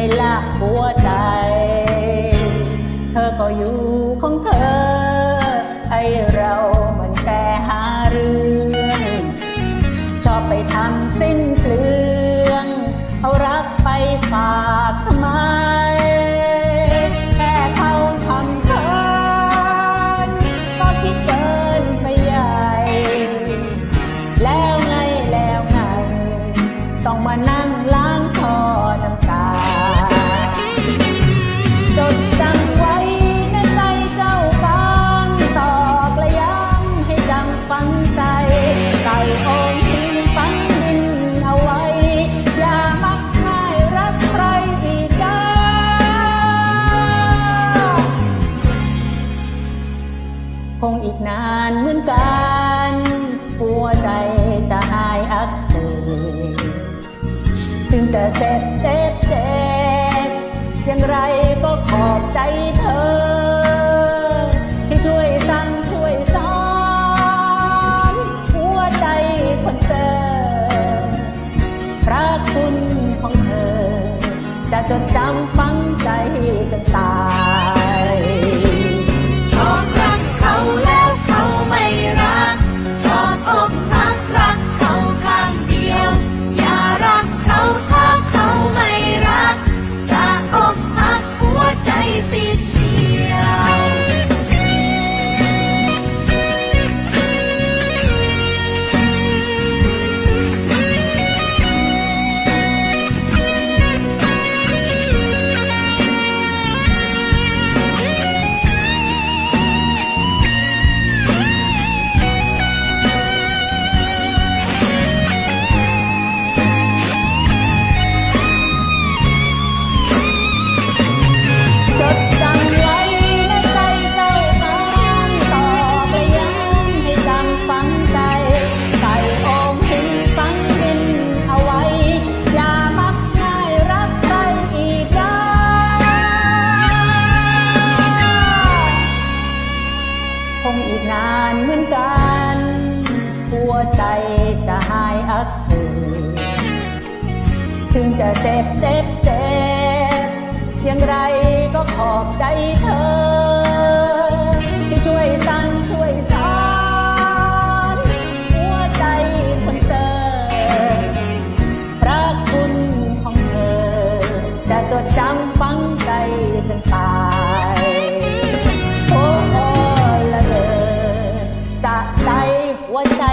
ไม่ละหัวใจ นานเหมือนกันหัวใจตายอักเสบถึงจะเจ็บเจ็บเจ็บอย่างไรก็ขอบใจเธอ ที่ช่วยสั่งช่วยสอนหัวใจคนเจอพระคุณของเธอ จะจดจำฝังใจจนตาย จะเจ็บเจ็บเจ็บเพียงไรก็ขอบใจเธอ ที่ช่วยสั่งช่วยสอนหัวใจคนเจอพระคุณของเธอ จะจดจำฝังใจจนตายโอ้โอละเธอจะใจหัวใจ